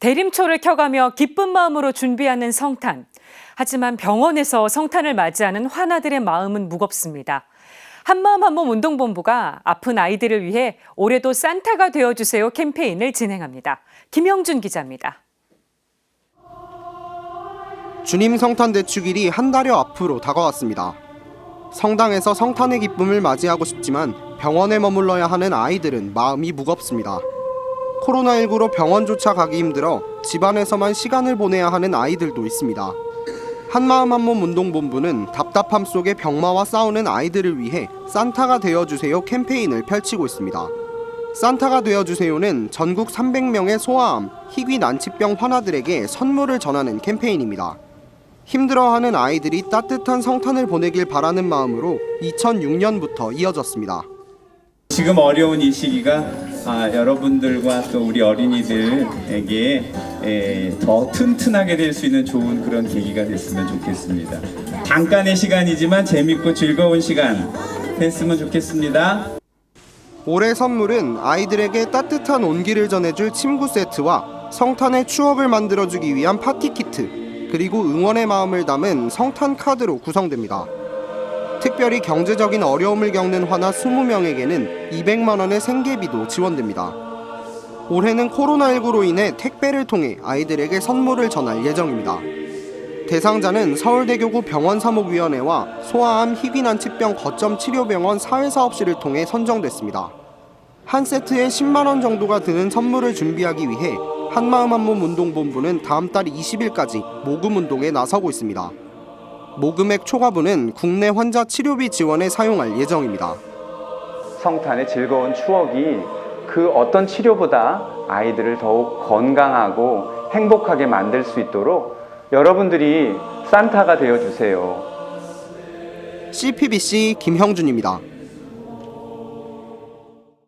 대림초를 켜가며 기쁜 마음으로 준비하는 성탄. 하지만 병원에서 성탄을 맞이하는 환아들의 마음은 무겁습니다. 한마음 한몸 운동본부가 아픈 아이들을 위해 올해도 산타가 되어주세요 캠페인을 진행합니다. 김영준 기자입니다. 주님 성탄 대축일이 한 달여 앞으로 다가왔습니다. 성당에서 성탄의 기쁨을 맞이하고 싶지만 병원에 머물러야 하는 아이들은 마음이 무겁습니다. 코로나19로 병원조차 가기 힘들어 집안에서만 시간을 보내야 하는 아이들도 있습니다. 한마음 한몸 운동본부는 답답함 속에 병마와 싸우는 아이들을 위해 산타가 되어주세요 캠페인을 펼치고 있습니다. 산타가 되어주세요는 전국 300명의 소아암, 희귀 난치병 환아들에게 선물을 전하는 캠페인입니다. 힘들어하는 아이들이 따뜻한 성탄을 보내길 바라는 마음으로 2006년부터 이어졌습니다. 지금 어려운 이 시기가 아, 여러분들과 또 우리 어린이들에게 에, 더 튼튼하게 될 수 있는 좋은 그런 계기가 됐으면 좋겠습니다. 잠깐의 시간이지만 재밌고 즐거운 시간 됐으면 좋겠습니다. 올해 선물은 아이들에게 따뜻한 온기를 전해줄 침구 세트와 성탄의 추억을 만들어주기 위한 파티 키트, 그리고 응원의 마음을 담은 성탄 카드로 구성됩니다. 특별히 경제적인 어려움을 겪는 환아 20명에게는 200만 원의 생계비도 지원됩니다. 올해는 코로나19로 인해 택배를 통해 아이들에게 선물을 전할 예정입니다. 대상자는 서울대교구 병원사목위원회와 소아암 희귀난치병 거점 치료병원 사회사업실을 통해 선정됐습니다. 한 세트에 10만 원 정도가 드는 선물을 준비하기 위해 한마음 한몸 운동본부는 다음 달 20일까지 모금 운동에 나서고 있습니다. 모금액 초과분은 국내 환자 치료비 지원에 사용할 예정입니다. 성탄의 즐거운 추억이 그 어떤 치료보다 아이들을 더욱 건강하고 행복하게 만들 수 있도록 여러분들이 산타가 되어 주세요. CPBC 김형준입니다.